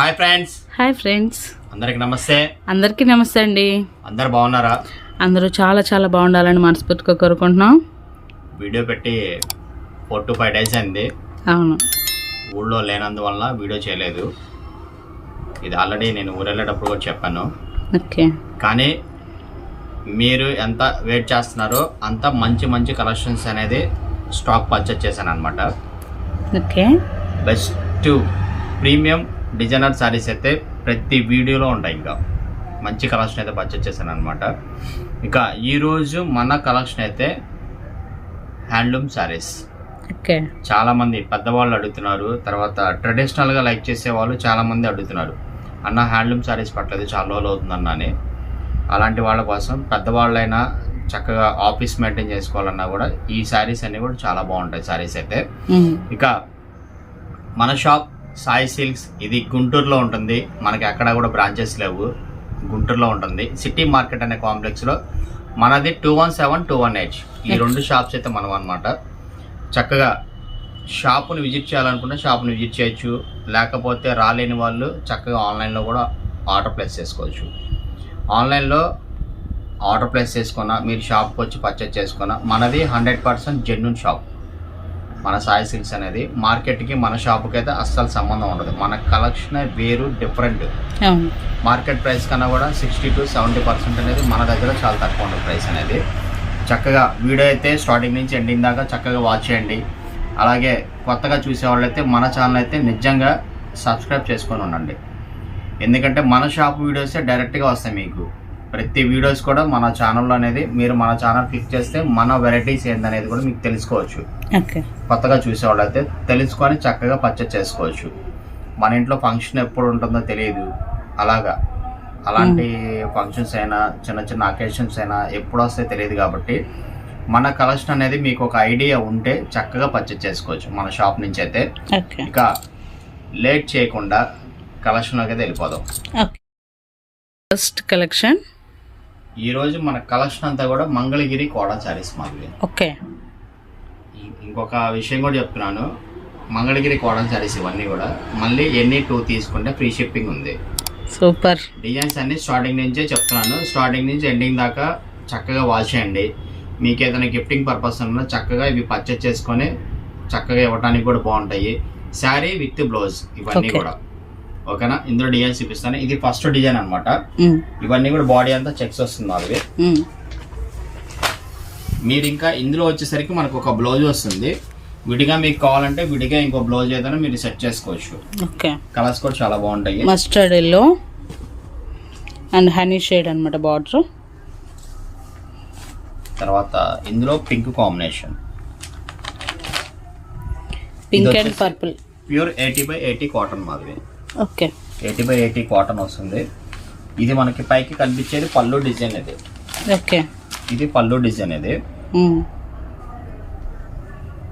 Hi friends. Hi friends. అందరికి నమస్తే. అందరికీ నమస్తే అండి. అందరు బాగున్నారా? అందరూ చాలా చాలా బాగుండాలని మనస్ఫూర్తిగా కోరుకుంటున్నాం. వీడియో పెట్టి ఫోర్ టు ఫైవ్ డేస్ అయింది. అవును. ఊళ్ళో లేనందువల్ల వీడియో చేయలేదు. ఇది ఆల్రెడీ నేను ఊరు వెళ్ళేటప్పుడు కూడా చెప్పాను. ఓకే. కానీ మీరు ఎంత వెయిట్ చేస్తున్నారో అంత మంచి మంచి కలెక్షన్స్ అనేది స్టాక్ పర్చేస్ చేశాను అనమాట okay. Best premium designer saris అయితే ప్రతి వీడియోలో ఉంటాయి ఇంకా. మంచి కలెక్షన్ అయితే పర్చేస్ చేశాను అనమాట ఇక ఈరోజు మన కలెక్షన్ అయితే హ్యాండ్లూమ్ శారీస్ ఓకే. చాలామంది పెద్దవాళ్ళు అడుగుతున్నారు. తర్వాత ట్రెడిషనల్గా లైక్ చేసే వాళ్ళు చాలామంది అడుగుతున్నారు. అన్న హ్యాండ్లూమ్ శారీస్ పట్టలేదు చాలా రోజులు అవుతుందన్న అని. అలాంటి వాళ్ళ కోసం పెద్దవాళ్ళైనా చక్కగా ఆఫీస్ మెయింటైన్ చేసుకోవాలన్నా కూడా ఈ శారీస్ అన్నీ కూడా చాలా బాగుంటాయి శారీస్ అయితే. ఇక మన షాప్ సాయి సిల్క్స్ ఇది గుంటూరులో ఉంటుంది. మనకి ఎక్కడ కూడా బ్రాంచెస్ లేవు. గుంటూరులో ఉంటుంది. సిటీ మార్కెట్ అనే కాంప్లెక్స్లో మనది two one seven two one eight ఈ రెండు షాప్స్ అయితే మనం అనమాట చక్కగా షాపుని విజిట్ చేయాలనుకుంటే షాప్ని విజిట్ చేయొచ్చు. లేకపోతే రాలేని వాళ్ళు చక్కగా ఆన్లైన్లో కూడా ఆర్డర్ ప్లేస్ చేసుకోవచ్చు. ఆన్లైన్లో ఆర్డర్ ప్లేస్ చేసుకున్న మీరు షాప్కి వచ్చి పర్చేస్ చేసుకున్న మనది హండ్రెడ్ పర్సెంట్ జెన్యున్ షాప్ మన సాయి సిల్క్స్ అనేది మార్కెట్కి మన షాప్కి అయితే అస్సలు సంబంధం ఉండదు. మన కలెక్షన్ వేరు డిఫరెంట్. మార్కెట్ ప్రైస్ కన్నా కూడా సిక్స్టీ టు సెవెంటీ పర్సెంట్ అనేది మన దగ్గర చాలా తక్కువ ఉంటుంది ప్రైస్ అనేది. చక్కగా వీడియో అయితే స్టార్టింగ్ నుంచి ఎండింగ్ దాకా చక్కగా వాచ్ చేయండి. అలాగే కొత్తగా చూసే వాళ్ళైతే మన ఛానల్ అయితే నిజంగా సబ్స్క్రైబ్ చేసుకొని ఉండండి. ఎందుకంటే మన షాప్ వీడియోస్ డైరెక్ట్గా వస్తాయి మీకు. ప్రతి వీడియోస్ కూడా మన ఛానల్లో అనేది మీరు మన ఛానల్ క్లిక్ చేస్తే మన వెరైటీస్ ఏందనేది కూడా మీకు తెలుసుకోవచ్చు. కొత్తగా చూసేవాళ్ళైతే తెలుసుకొని చక్కగా పర్చేస్ చేసుకోవచ్చు. మన ఇంట్లో ఫంక్షన్ ఎప్పుడు ఉంటుందో తెలియదు. అలాగా. అలాంటి ఫంక్షన్స్ అయినా చిన్న చిన్న అకేషన్స్ అయినా ఎప్పుడు వస్తే తెలియదు కాబట్టి మన కలెక్షన్ అనేది మీకు ఒక ఐడియా ఉంటే చక్కగా పర్చేస్ చేసుకోవచ్చు మన షాప్ నుంచి అయితే. ఇక లేట్ చేయకుండా కలెక్షన్లోకి అయితే వెళ్ళిపోదాం. ఓకే. ఫస్ట్ కలెక్షన్ ఈరోజు మన కలెక్షన్ అంతా కూడా మంగళగిరి కోడా శారీస్ మాది ఓకే. ఇంకొక విషయం కూడా చెప్తున్నాను. మంగళగిరి కోడన్ శారీస్ ఇవన్నీ కూడా మళ్ళీ ఎన్ని టూ తీసుకుంటే ఫ్రీ షిప్పింగ్ ఉంది. సూపర్. డిజైన్స్ అన్ని స్టార్టింగ్ నుంచే చెప్తున్నాను. స్టార్టింగ్ నుంచి ఎండింగ్ దాకా చక్కగా వాచ్ చేయండి. మీకు ఏదైనా గిఫ్టింగ్ పర్పస్ ఉన్నా చక్కగా ఇవి పర్చేస్ చేసుకొని చక్కగా ఇవ్వడానికి కూడా బాగుంటాయి. శారీ విత్ బ్లౌజ్ ఇవన్నీ. కూడా. ఓకేనా? ఇందులో డిజైన్స్ చూపిస్తాను. ఇది ఫస్ట్ డిజైన్ అనమాట ఇవన్నీ కూడా బాడీ అంతా చెక్స్ వస్తుంది అవి మీరు ఇంకా ఇందులో వచ్చేసరికి మనకు ఒక బ్లౌజ్ వస్తుంది. విడిగా మీకు కావాలంటే విడిగా ఇంకో బ్లౌజ్ ఏదైనా మీరు సెట్ చేసుకోవచ్చు. ఓకే. కలర్స్ కూడా చాలా బాగుంటాయి. Mustard yellow and honey shade అనమాట బార్డర్ తర్వాత ఇందులో pink combination pink and purple pure eighty by eighty cotton మాదిరి. Okay. Eighty by eighty cotton వస్తుంది. ఇది మనకి పైకి కనిపించేది పళ్ళు డిజైన్ ఇది. ఓకే. ఇది పళ్ళు డిజైన్ ఇది.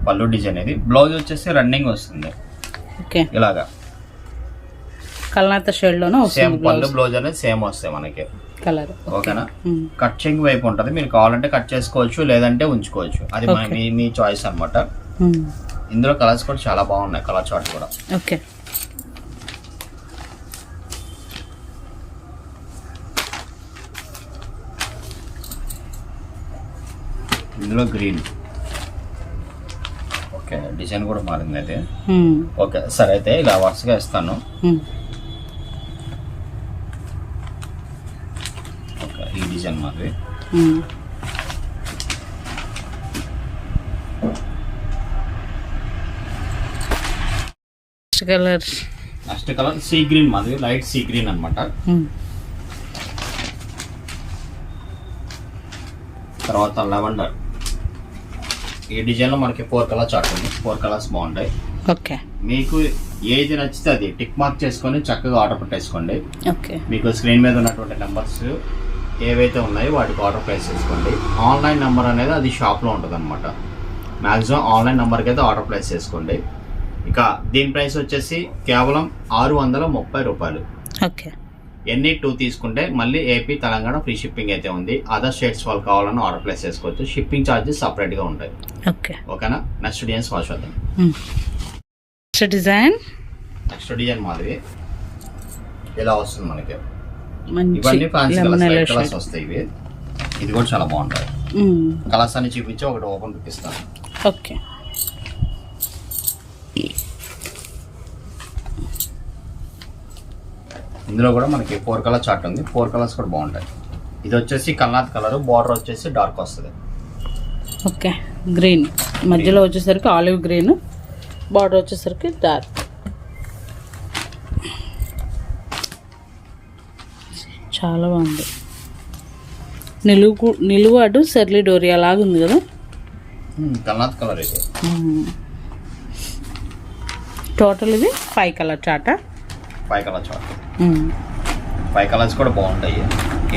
పళ్ళు డిజైన్ ఇది. బ్లౌజ్ వచ్చేసి రన్నింగ్ వస్తుంది. ఓకే. ఇలాగా. కల్నాత షేడ్లోనే సేమ్ పళ్ళు బ్లౌజ్. అనేది సేమ్ వస్తాయి మనకి. కలర్. ఓకేనా? ఉమ్, కట్ చెంగ్ వైపు ఉంటుంది. మీరు కావాలంటే కట్ చేసుకోవచ్చు లేదంటే ఉంచుకోవచ్చు. అది. మీ మీ చాయిస్ అన్నమాట. ఉమ్, ఇందులో కలర్స్ కూడా చాలా బాగున్నాయి కలర్ చార్ట్ కూడా. ఓకే. ఇందులో గ్రీన్ ఓకే డిజైన్ కూడా మారింది అయితే. ఓకే సరే అయితే ఇలా వరుసగా ఇస్తాను. ఓకే ఈ డిజైన్ మాది. Next colour next colour sea green మాది లైట్ సీ గ్రీన్ అనమాట తర్వాత లెవెండర్ ఈ డిజైన్లో మనకి ఫోర్ కలర్ చార్ట్ ఉంది. ఫోర్ కలర్స్ బాగుంటాయి. ఓకే. మీకు ఏది నచ్చితే అది టిక్ మార్క్ చేసుకొని చక్కగా ఆర్డర్ పెట్టేసుకోండి. ఓకే. మీకు స్క్రీన్ మీద ఉన్నటువంటి నెంబర్స్ ఏవైతే ఉన్నాయో వాటికి ఆర్డర్ ప్లేస్ చేసుకోండి. ఆన్లైన్ నెంబర్ అనేది అది షాప్లో ఉంటుంది అనమాట మ్యాక్సిమం ఆన్లైన్ నెంబర్కి అయితే ఆర్డర్ ప్లేస్ చేసుకోండి. ఇక దీని ప్రైస్ వచ్చేసి కేవలం ఆరు వందల ముప్పై రూపాయలు. ఓకే. ఎన్ని టూ తీసుకుంటే మళ్ళీ ఏపీ తెలంగాణ ఫ్రీ షిప్పింగ్ అయితే ఉంది. అదర్ స్టేట్స్ వాళ్ళు కావాలని ఆర్డర్ ప్లేస్ చేసుకోవచ్చు. షిప్పింగ్ ఛార్జెస్ సపరేట్గా ఉంటాయి. ఓకే. ఓకేనా? నెక్స్ట్ డిజైన్స్ వాచ్ చేద్దాం. నెక్స్ట్ డిజైన్ నెక్స్ట్ డిజైన్ మాదిరి ఇలా వస్తుంది మనకి. ఇవన్నీ ఫ్యాన్సీ కలర్స్ వస్తాయి ఇవి. ఇది కూడా చాలా బాగుంటాయి. కలర్స్ అన్ని చూపించి ఒకటి ఓపెన్ చూపిస్తాను. ఓకే. ఇందులో కూడా మనకి ఫోర్ కలర్ చార్ట్ ఉంది. ఫోర్ కలర్స్ కూడా బాగుంటాయి. ఇది వచ్చేసి కల్నాథ్ కలర్ బార్డర్ వచ్చేసి డార్క్ వస్తుంది. ఓకే. గ్రీన్. మధ్యలో వచ్చేసరికి ఆలివ్ గ్రీన్ బార్డర్ వచ్చేసరికి డార్క్. చాలా బాగుంది. నిలువు నిలువు అటు సెర్లీ డోరియా లాగా ఉంది కదా? కలర్ ఇది. టోటల్ ఇది five colour chart. Five colour chart five colours కూడా బాగుంటాయి.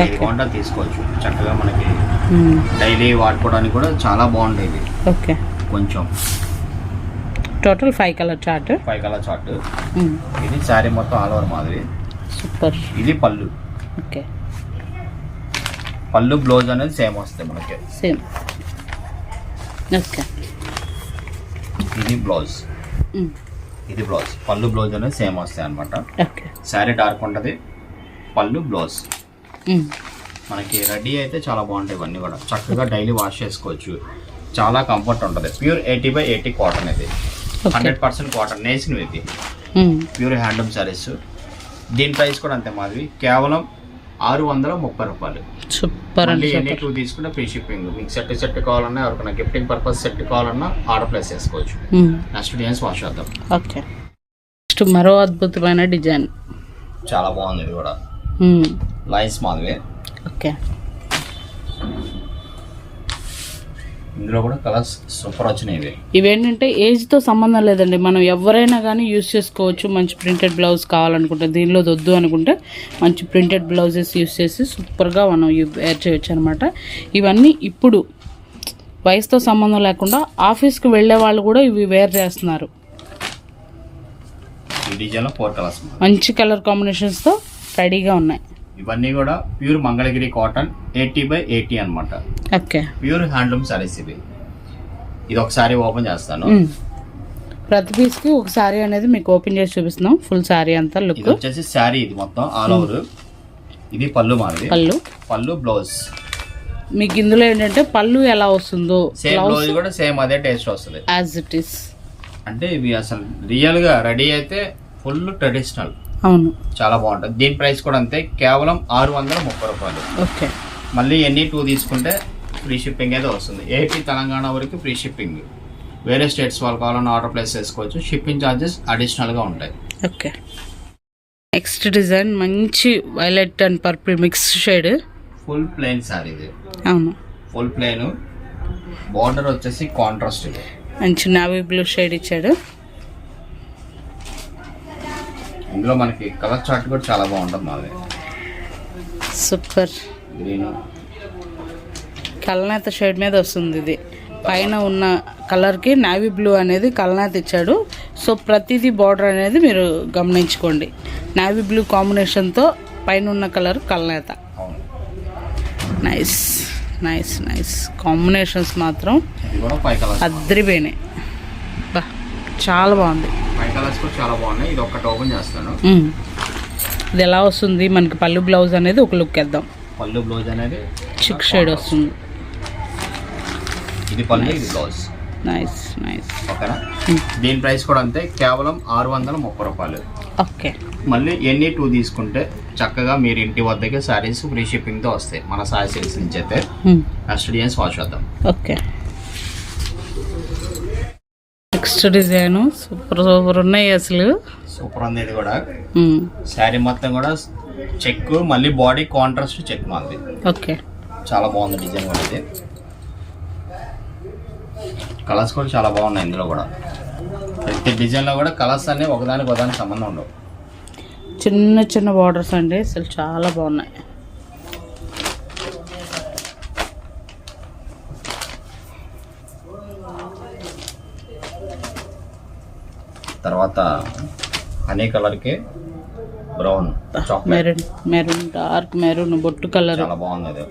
ఏది తీసుకోవచ్చు. చక్కగా మనకి డైలీ వాడుకోవడానికి కూడా చాలా బాగుంటాయి ఇవి. ఓకే. కొంచెం. Total five colour chart five colour chart ఇది శారీ మొత్తం ఆల్ ఓవర్ మాదిరి. సూపర్ ఇది పళ్ళు. ఓకే. పళ్ళు బ్లౌజ్ అనేది సేమ్ వస్తాయి మనకి. సేమ్ ఓకే ఇది బ్లౌజ్ ఇది బ్లౌజ్ పళ్ళు బ్లౌజ్ అనేది సేమ్ వస్తాయి అనమాట ఓకే శారీ డార్క్ ఉంటుంది. పళ్ళు బ్లౌజ్ మనకి రెడీ అయితే చాలా బాగుంటాయి ఇవన్నీ కూడా. చక్కగా డైలీ వాష్ చేసుకోవచ్చు. చాలా కంఫర్ట్ ఉంటుంది. Pure eighty by eighty cotton ఇది. హండ్రెడ్ పర్సెంట్ కాటన్ నేసినవి ఇది. ప్యూర్ హ్యాండ్లూమ్ సారీస్ దీని ప్రైస్ కూడా అంతే మాదిరి కేవలం ఆరు వందల ముప్పై రూపాయలు. సూపర్ ఎన్ని టూ తీసుకుంటే ఫ్రీ షిప్పింగ్. మీకు సెట్ సెట్ కావాలన్నా ఎవరికైనా గిఫ్టింగ్ పర్పస్ సెట్ కావాలన్నా ఆర్డర్ ప్లేస్ చేసుకోవచ్చు. నెక్స్ట్ డిజైన్స్ వాష్ చేద్దాం. ఓకే. నెక్స్ట్ మరో అద్భుతమైన డిజైన్. చాలా బాగుంది ఇది కూడా. లైన్స్ మాదిరి ఓకే. ఇందులో కూడా కలర్స్ సూపర్ వచ్చినాయి ఇవి. ఇవేంటంటే ఏజ్తో సంబంధం లేదండి. మనం ఎవరైనా కానీ యూస్ చేసుకోవచ్చు. మంచి ప్రింటెడ్ బ్లౌజ్ కావాలనుకుంటే దీనిలో వద్దు అనుకుంటే మంచి ప్రింటెడ్ బ్లౌజెస్ యూస్ చేసి సూపర్గా మనం వేర్ చేయొచ్చు అనమాట ఇవన్నీ ఇప్పుడు వయసుతో సంబంధం లేకుండా ఆఫీస్కి వెళ్ళే వాళ్ళు కూడా ఇవి వేర్ చేస్తున్నారు. మంచి కలర్ కాంబినేషన్స్తో రెడీగా ఉన్నాయి. ఇవన్నీ కూడా pure Mangalagiri cotton eighty by eighty అనమాట ఓకే. ప్యూర్ హ్యాండ్లూమ్ సారీస్ ఇవి. ఇది ఒకసారి ఓపెన్ చేస్తాను. ప్రతి పీస్కి ఒక శారీ అనేది మీకు ఓపెన్ చేసి చూపిస్తున్నాం. ఫుల్ శారీ అంతా ఇది లుక్ వచ్చేసి శారీ ఇది మొత్తం ఆల్ ఓవర్. ఇది పళ్ళు మాది పళ్ళు. పళ్ళు బ్లౌజ్. మీకు ఇందులో ఏంటంటే పళ్ళు ఎలా వస్తుందో సేమ్ బ్లౌజ్ కూడా సేమ్ అదే టేస్ట్ వస్తుంది. యాజ్ ఇట్ ఈస్ అంటే ఇవి అసలు రియల్గా రెడీ అయితే ఫుల్ ట్రెడిషనల్. అవును. చాలా బాగుంటుంది. దీని ప్రైస్ కూడా అంతే. కేవలం ఆరు వందల ముప్పై రూపాయలు. ఓకే. మళ్ళీ ఎన్ని టూ తీసుకుంటే ఫ్రీ షిప్పింగ్ అయితే వస్తుంది. ఏపీ తెలంగాణ వరకు ఫ్రీ షిప్పింగ్. వేరే స్టేట్స్ వాళ్ళు కావాలన్నా ఆర్డర్ ప్లేస్ చేసుకోవచ్చు. షిప్పింగ్ ఛార్జెస్ అడిషనల్గా ఉంటాయి. ఓకే. నెక్స్ట్ డిజైన్ మంచి violet and purple mix shade. Full plain sari ఇది. అవును. Full plain. బార్డర్ వచ్చేసి కాంట్రాస్ట్ ఇది. మంచి నావీ బ్లూ షేడ్ ఇచ్చాడు. ఇందులో మనకి కలర్ చార్ట్ కూడా చాలా బాగుంటుంది మాది. సూపర్. గ్రీన్ కలనేత షేడ్ మీద వస్తుంది ఇది. పైన ఉన్న కలర్కి నావీ బ్లూ అనేది కలనేత ఇచ్చాడు. సో ప్రతిదీ బార్డర్ అనేది మీరు గమనించుకోండి. నావీ బ్లూ కాంబినేషన్తో పైన ఉన్న కలర్ కలనేత. నైస్ నైస్ నైస్ కాంబినేషన్స్ మాత్రం అద్దరిపోయినాయి బా చాలా బాగుంది. కలర్స్ కూడా చాలా బాగున్నాయి. ఇది ఒక్కటి ఓపెన్ చేస్తాను. ఇది ఎలా వస్తుంది? మనకి పళ్ళు బ్లౌజ్ అనేది ఒక లుక్ వేద్దాం. పళ్ళు బ్లౌజ్ అనేది చిక్ షేడ్ వస్తుంది. ఇది పళ్ళు ఇది బ్లౌజ్ నైస్ నైస్ ఓకేనా? దీని ప్రైస్ కూడా అంతే. కేవలం ఆరు వందల ముప్పై రూపాయలు. ఓకే. మళ్ళీ ఎన్ని టూ తీసుకుంటే చక్కగా మీరు ఇంటి వద్దకే శారీస్ ఫ్రీ షిప్పింగ్తో వస్తాయి. మన సారీ సేల్స్ నుంచి అయితే. నెక్స్ట్ డిజైన్స్ వాచ్ చేద్దాం. Okay. Next design super super ఉన్నాయి అసలు. సూపర్ ఉంది ఇది కూడా. శారీ మొత్తం కూడా చెక్ మళ్ళీ బాడీ కాంట్రాస్ట్ చెక్ మాది. ఓకే. చాలా బాగుంది డిజైన్ కూడా ఇది. కలర్స్ కూడా చాలా బాగున్నాయి ఇందులో కూడా. ప్రతి డిజైన్లో కూడా కలర్స్ అనేవి ఒకదానికి ఒకదానికి సంబంధం ఉండవు. చిన్న చిన్న బార్డర్స్ అండి. అసలు చాలా బాగున్నాయి. తర్వాత హనీ కలర్కి brown maroon maroon dark maroon బొట్టు కలర్. చాలా బాగుంది ఇది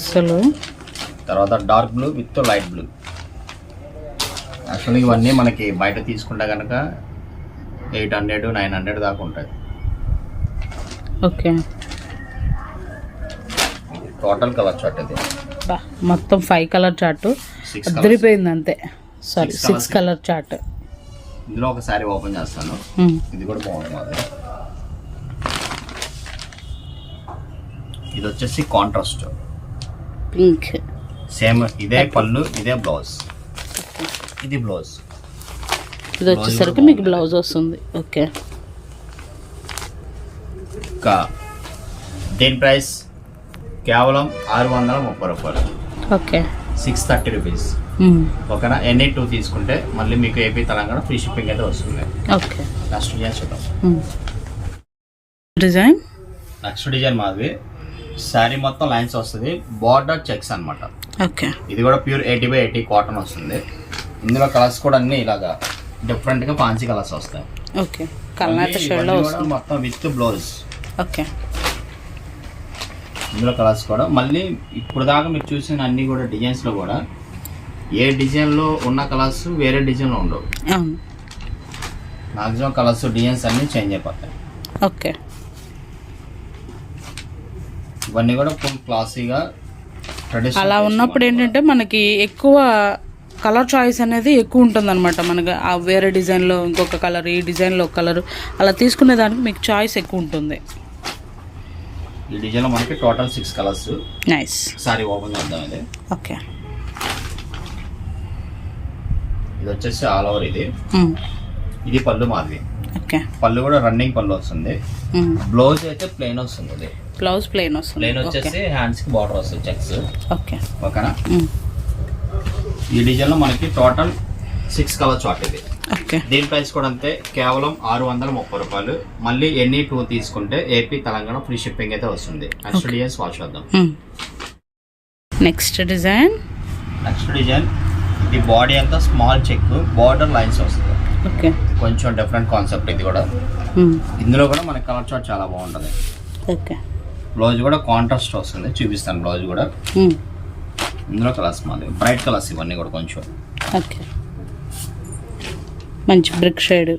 అసలు తర్వాత dark blue with light blue. Actually ఇవన్నీ మనకి బయట తీసుకుంటే కనుక ఎయిట్ హండ్రెడ్ నైన్ హండ్రెడ్ దాకా ఉంటాయి. ఓకే. టోటల్ కలర్ చార్ట్ ఇది. బా మొత్తం ఫైవ్ కలర్ చార్ట్. అద్దరిపోయింది అంతే. Sorry six. Colour chart. ఇందులో ఒకసారి ఓపెన్ చేస్తాను ఇది కూడా బాగుంది మాది ఇది వచ్చేసి కాంట్రాస్ట్ పింక్ సేమ్ ఇదే పళ్ళు ఇదే బ్లౌజ్ ఇది బ్లౌజ్ ఇది వచ్చేసరికి మీకు బ్లౌజ్ వస్తుంది. ఓకే ఇంకా దీని ప్రైస్ కేవలం ఆరు వందల ముప్పై రూపాయలు. ఓకే సిక్స్ థర్టీ రూపీస్ ఓకేనా? ఎనీ టూ తీసుకుంటే మళ్ళీ మీకు ఏపీ తెలంగాణ ఫ్రీ షిప్పింగ్ అయితే వస్తుంది. ఓకే నెక్స్ట్ డిజైన్ చూద్దాం. డిజైన్ నెక్స్ట్ డిజైన్ మాది. శారీ మొత్తం లైన్స్ వస్తుంది. బార్డర్ చెక్స్ అన్నమాట. ఓకే ఇది కూడా pure eighty by eighty cotton వస్తుంది. ఇందులో కలర్స్ కూడా అన్ని ఇలాగా డిఫరెంట్గా పాన్సీ కలర్స్ వస్తాయి. ఓకే వస్తుంది. మొత్తం విత్ బ్లౌజ్ ఓకే ఇందులో కలర్స్ కూడా. మళ్ళీ ఇప్పుడు దాకా మీరు చూసిన అన్ని కూడా డిజైన్స్లో కూడా ఏ డిజైన్లో ఉన్న కలర్స్ వేరే డిజైన్లో ఉండవు మాక్సిమం కలర్స్ డిజైన్స్ అన్ని చేంజ్ అయిపోతాయి. ఓకే. ఇవన్నీ కూడా ఫుల్ క్లాసీగా ట్రెడిషనల్ అలా ఉన్నప్పుడు ఏంటంటే మనకి ఎక్కువ కలర్ చాయిస్ అనేది ఎక్కువ ఉంటుంది అనమాట మనకి ఆ వేరే డిజైన్లో ఇంకొక కలర్ ఈ డిజైన్లో ఒక కలర్ అలా తీసుకునే దానికి మీకు చాయిస్ ఎక్కువ ఉంటుంది. ఈ డిజైన్లో మనకి total six colours nice sari open చేద్దాం ఇది. ఓకే. ఇది వచ్చేసి ఆల్ ఓవర్ ఇది. ఇది పళ్ళు మాది ఓకే. పళ్ళు కూడా రన్నింగ్ పళ్ళు వస్తుంది. బ్లౌజ్ అయితే ప్లెయిన్ వస్తుంది ఇది. బ్లౌజ్ ప్లెయిన్ వస్తుంది. ప్లెయిన్ వచ్చేసి హ్యాండ్స్కి బార్డర్ వస్తుంది చెక్స్ ఓకే. ఓకేనా ఈ డిజైన్లో మనకి టోటల్ సిక్స్ కలర్ చార్ట్ ఇది. ఓకే. దీని ప్రైస్ కూడా అంతే. కేవలం ఆరు వందల ముప్పై రూపాయలు. మళ్ళీ ఎన్ని టూ తీసుకుంటే ఏపీ తెలంగాణ ఫ్రీ షిప్పింగ్ అయితే వస్తుంది. Next Okay. డిజైన్స్ వాచ్ చేద్దాం నెక్స్ట్ డిజైన్ నెక్స్ట్ డిజైన్ ఇది బాడీ అంతా స్మాల్ చెక్ బార్డర్ లైన్స్ వస్తుంది. ఓకే. కొంచెం డిఫరెంట్ కాన్సెప్ట్ ఇది కూడా. ఇందులో కూడా మనకి కలర్ చార్ట్ చాలా బాగుంటుంది. ఓకే. బ్లౌజ్ కూడా కాంట్రాస్ట్ వస్తుంది. చూపిస్తాను బ్లౌజ్ కూడా. ఇందులో కలర్స్ మాది. బ్రైట్ కలర్స్ ఇవన్నీ కూడా కొంచెం. ఓకే. మంచి బ్రిక్ షేడ్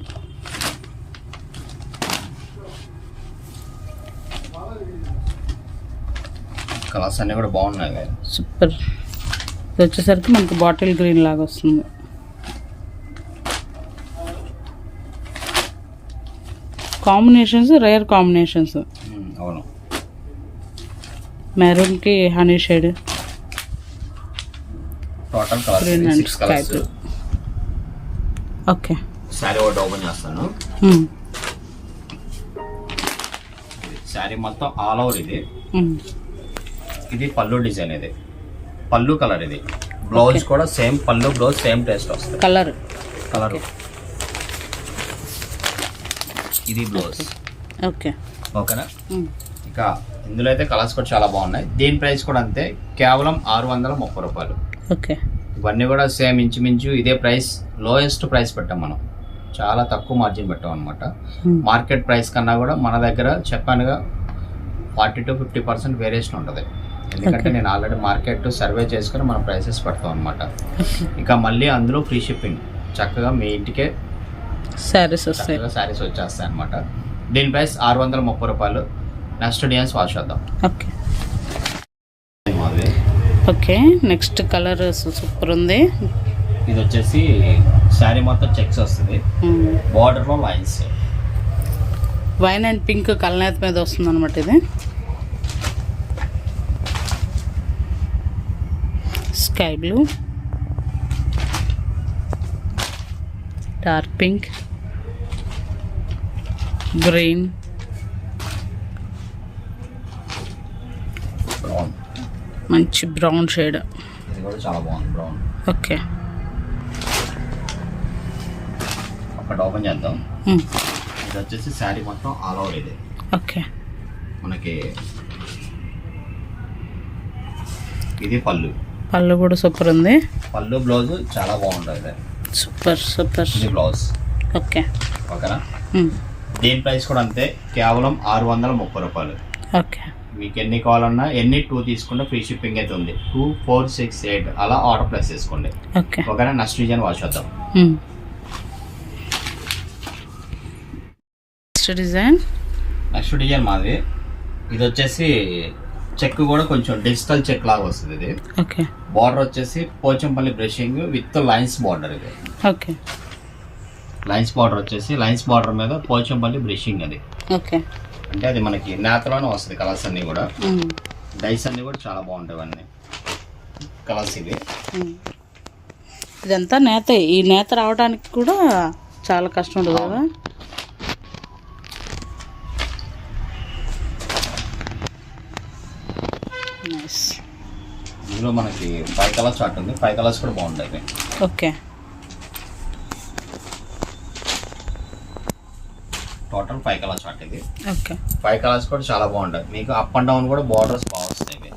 కలర్స్ అన్నీ కూడా బాగున్నాయి. సూపర్. ఇది వచ్చేసరికి మనకి బాటిల్ గ్రీన్ లాగా వస్తుంది. Combinations rare combinations. అవును. మెరూన్కి honey shade total colours colours. Okay sari ఒకటి ఓపెన్ చేస్తాను. శారీ మొత్తం ఆల్ ఓవర్ ఇది. ఇది పళ్ళు డిజైన్ ఇది. పళ్ళు కలర్ ఇది. బ్లౌజ్. కూడా సేమ్ పళ్ళు బ్లౌజ్ సేమ్ టేస్ట్ వస్తుంది కలర్ కలర్. ఇది బ్లౌజ్. ఓకే ఓకేనా? ఇక ఇందులో అయితే కలర్స్ కూడా చాలా బాగున్నాయి. దీని ప్రైస్ కూడా అంతే. కేవలం ఆరు వందల ముప్పై రూపాయలు. ఓకే ఇవన్నీ కూడా సేమ్ ఇంచుమించు ఇదే ప్రైస్ లోయెస్ట్ ప్రైస్ పెట్టాం మనం. చాలా తక్కువ మార్జిన్ పెట్టాం అనమాట మార్కెట్ ప్రైస్ కన్నా కూడా మన దగ్గర చెప్పానుగా forty to fifty percent variation ఉంటుంది. ఎందుకంటే. నేను ఆల్రెడీ మార్కెట్ సర్వే చేసుకుని మన ప్రైసెస్ పెడతాం అనమాట ఇక మళ్ళీ అందులో ఫ్రీ షిప్పింగ్ చక్కగా మీ ఇంటికే శారీస్ వస్తాయి. శారీస్ వచ్చేస్తాయి అనమాట దీని ప్రైస్ ఆరు వందల ముప్పై రూపాయలు. నెక్స్ట్ డిజైన్స్ వాష్ చేద్దాం? Okay okay next colour super ఉంది. ఇది వచ్చేసి శారీ మొత్తం చెక్స్ వస్తుంది. బార్డర్లో లైన్స్ వైన్ అండ్ పింక్ కలనేత మీద వస్తుంది అనమాట ఇది. Sky blue dark pink. Green. మంచి బ్రౌన్ షేడ్. ఇది కూడా చాలా బాగుంది బ్రౌన్. ఓకే. ఒకటి ఓపెన్ చేద్దాం. ఇది వచ్చేసి శారీ మొత్తం ఆల్ ఓవర్ ఇది. ఓకే. మనకి ఇది పళ్ళు. పళ్ళు కూడా సూపర్ ఉంది. పళ్ళు బ్లౌజ్ చాలా బాగుంటుంది సూపర్ సూపర్. బ్లౌజ్. ఓకే. ఓకేనా? దీని ప్రైస్ కూడా అంతే కేవలం ఆరు వందల ముప్పై రూపాయలు. ఓకే. మీకు ఎన్ని కావాలన్నా ఎన్ని టూ తీసుకుంటే ఫ్రీ షిప్పింగ్ అయితే ఉంది. టూ ఫోర్ సిక్స్ ఎయిట్ అలా ఆర్డర్ ప్లేస్ చేసుకోండి. ఓకే. ఓకేనా? నెక్స్ట్ డిజైన్ వాచ్ చేద్దాం. Next design. నెక్స్ట్ డిజైన్ మాది. ఇది వచ్చేసి చెక్ కూడా కొంచెం డిజిటల్ చెక్ లాగా వస్తుంది ఇది. ఓకే. బార్డర్ వచ్చేసి Pochampally brushing with lines border ఇది. ఓకే. లైన్స్ బార్డర్ వచ్చేసి లైన్స్ బార్డర్ మీద పోచంపల్లి బ్రషింగ్ అది. ఓకే. అంటే అది మనకి నేతలోనే వస్తుంది కలర్స్ అన్ని కూడా. డైస్ అన్ని కూడా చాలా బాగుంటాయి అన్నీ కలర్స్ ఇవి. ఇదంతా నేత ఈ నేత రావడానికి కూడా చాలా కష్టం ఉంటుంది కదా? ఇందులో మనకి ఫైవ్ కలర్స్ చార్ట్ ఉంది. ఫైవ్ కలర్స్ కూడా బాగుంటాయి. Okay. Total five colours chart ఇది. ఓకే. ఫైవ్ కలర్స్ కూడా చాలా బాగుంటాయి. మీకు అప్ అండ్ డౌన్ కూడా బార్డర్స్ బాగా వస్తాయి.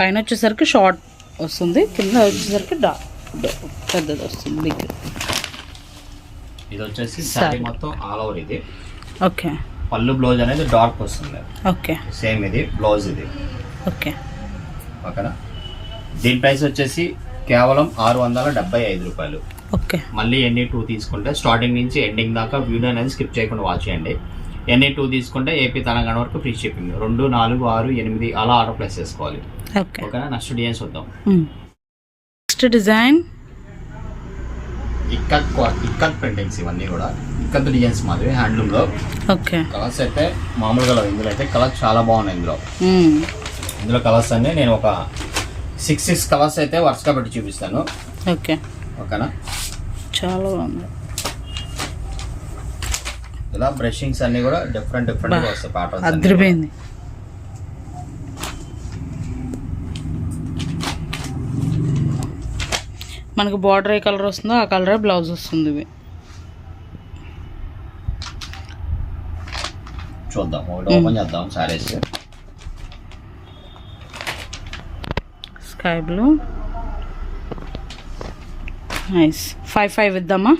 పైన వచ్చేసరికి షార్ట్ వస్తుంది. కింద వచ్చేసరికి డా డా- పెద్దది వస్తుంది. బిగ్ ఇది వచ్చేసి శారీ మొత్తం ఆల్ ఓవర్ ఇది. ఓకే. పళ్ళు బ్లౌజ్ అనేది డార్క్ వస్తుంది. ఓకే. సేమ్ ఇది. బ్లౌజ్ ఇది. ఓకే. ఓకేనా? దీని ప్రైస్ వచ్చేసి కేవలం ఆరు వందల డెబ్బై ఐదు రూపాయలు. ఓకే. మళ్ళీ ఎన్ని టూ తీసుకుంటే స్టార్టింగ్ నుంచి ఎండింగ్ దాకా వీడియో అనేది స్కిప్ చేయకుండా వాచ్ చేయండి. ఎన్ని టూ తీసుకుంటే ఏపీ తెలంగాణ వరకు ఫ్రీ షిప్పింగ్ రెండు నాలుగు ఆరు ఎనిమిది అలా ఆర్డర్ ప్లేస్ చేసుకోవాలి. ఓకే. ఓకేనా? నెక్స్ట్ డిజైన్స్ చూద్దాం. Next design ikkat ikkat printings ఇవన్నీ కూడా. ఇక్కత్ డిజైన్స్ మాది హ్యాండ్లూమ్లో ఓకే. కలర్స్ అయితే మామూలుగా. ఇందులో అయితే కలర్స్ చాలా బాగున్నాయి ఇందులో. మ్మ్. ఇందులో కలర్స్ అన్ని నేను ఒక సిక్స్ సిక్స్ కలర్స్ అయితే వరుసగా పెట్టి చూపిస్తాను. ఓకే. ఓకేనా? చాలా బాగుంది. ఇలా బ్రషింగ్స్ అన్ని కూడా డిఫరెంట్ డిఫరెంట్. వస్తాయి ప్యాటర్న్స్ అదిరిపోయింది. మనకు బార్డర్ ఏ కలర్ వస్తుందో ఆ కలరే బ్లౌజ్ వస్తుంది ఇవి. చూద్దాం ఒకటి ఓపెన్ చేద్దాం sarees sky blue nice five five ఇద్దామా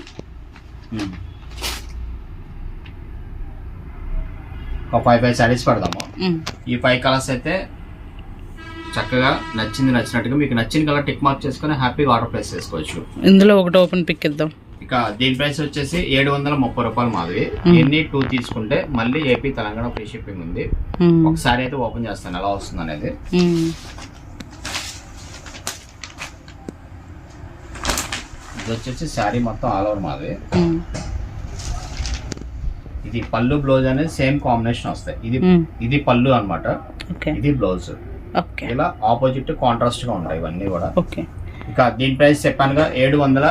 ఒక ఫైవ్ ఫైవ్ సారీస్ పెడదాము. మ్మ్. ఈ ఫైవ్ కలర్స్ అయితే చక్కగా నచ్చింది నచ్చినట్టుగా మీకు నచ్చిన కలర్ టిక్ మార్క్ చేసుకుని హ్యాపీగా ఆర్డర్ ప్లేస్ చేసుకోవచ్చు. ఇందులో ఒకటి ఓపెన్ పిక్ ఇద్దాం. ఇక దీని ప్రైస్ వచ్చేసి ఏడు వందల ముప్పై రూపాయలు మాది. ఎన్ని టూ తీసుకుంటే మళ్ళీ ఏపీ తెలంగాణ ఫ్రీ షిప్పింగ్ ఉంది. ఒకసారి అయితే ఓపెన్ చేస్తాను. ఎలా వస్తుంది అనేది ఇది వచ్చేసి శారీ మొత్తం ఆల్ ఓవర్ మాది. ఇది పళ్ళు బ్లౌజ్ అనేది సేమ్ కాంబినేషన్ వస్తాయి. ఇది. ఇది పళ్ళు అన్నమాట. ఓకే. ఇది బ్లౌజ్ ఓకే. ఇలా ఆపోజిట్ కాంట్రాస్ట్గా ఉంటాయి ఇవన్నీ కూడా. ఓకే. ఇక దీని ప్రైస్ చెప్పానుగా ఏడు వందల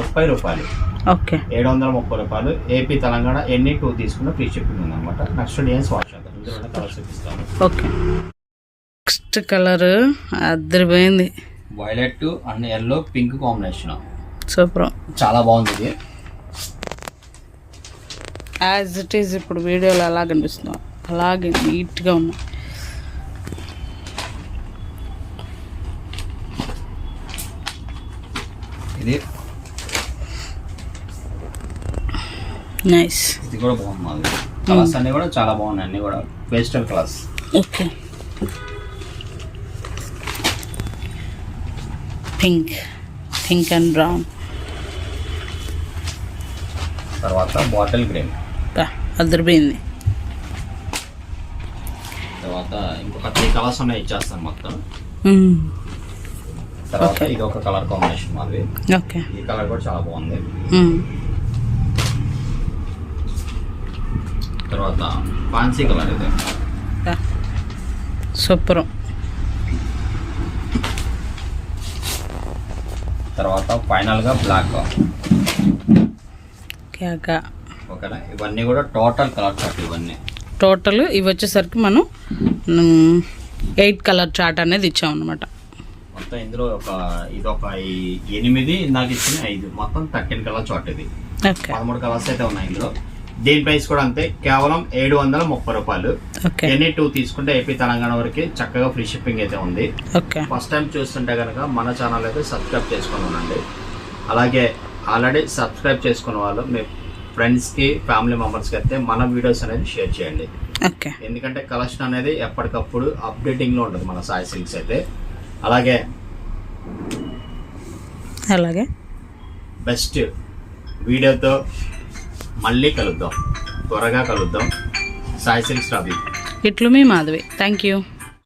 ముప్పై రూపాయలు. ఓకే. ఏడు వందల ముప్పై రూపాయలు. ఏపీ తెలంగాణ ఎన్ని టూ తీసుకున్న ఫ్రీ షిప్పింగ్ ఉందన్నమాట. నెక్స్ట్ డిజైన్స్ వాచ్ ఇందులో కలర్స్ చూపిస్తాను. ఓకే. నెక్స్ట్ కలర్ అద్దరిపోయింది. Violet and yellow pink combination super చాలా బాగుంది ఇది. యాజ్ ఇట్ ఈజ్ ఇప్పుడు వీడియోలో ఎలా కనిపిస్తుందో. అలాగే నీట్గా ఉన్నాయి ఇది. నైస్ ఇది కూడా బాగుంది. కలర్స్ అన్ని కూడా చాలా బాగున్నాయి. అన్ని కూడా. Pastel colours okay pink pink and brown తర్వాత బాటిల్ గ్రీన్ అద్దరిపోయింది తర్వాత ఇంకొక త్రీ కలర్స్ ఉన్నాయి ఇచ్చేస్తాను మొత్తం. తర్వాత. ఇది ఒక కలర్ కాంబినేషన్ మాది ఓకే ఈ కలర్ కూడా చాలా బాగుంది. తర్వాత ఫాన్సీ కలర్ ఇది. సూపర్ తర్వాత ఫైనల్గా బ్లాక్ ఓకేనా? ఇవన్నీ కూడా టోటల్ కలర్ చార్ట్ ఇవన్నీ. టోటల్ ఇవి వచ్చేసరికి మనం ఎయిట్ కలర్ చార్ట్ అనేది ఇచ్చాం అనమాట మొత్తం ఇందులో ఒక ఇది ఒక ఎనిమిది ఇందాక ఇచ్చిన ఐదు. మొత్తం థర్టీన్ కలర్ చార్ట్ ఇది. పదమూడు కలర్స్ అయితే ఉన్నాయి ఇందులో. దీని ప్రైస్ కూడా అంతే. కేవలం ఏడు వందల ముప్పై రూపాయలు. ఓకే. ఎనీ టూ తీసుకుంటే ఏపీ తెలంగాణ వరకు చక్కగా ఫ్రీ షిప్పింగ్ అయితే ఉంది. ఫస్ట్ టైం చూస్తుంటే కనుక మన ఛానల్ అయితే సబ్స్క్రైబ్ చేసుకొని ఉండండి. అలాగే ఆల్రెడీ సబ్స్క్రైబ్ చేసుకున్న వాళ్ళు మీ ఫ్రెండ్స్కి ఫ్యామిలీ మెంబర్స్కి అయితే మన వీడియోస్ అనేది షేర్ చేయండి. ఎందుకంటే కలెక్షన్ అనేది ఎప్పటికప్పుడు అప్డేటింగ్లో ఉంటుంది మన సాయి సిల్క్స్ అయితే. అలాగే అలాగే. బెస్ట్ వీడియోతో మళ్ళీ కలుద్దాం. త్వరగా కలుద్దాం. సాయి సిల్క్స్ రవి. ఇట్లు మీ మాధవి. Thank you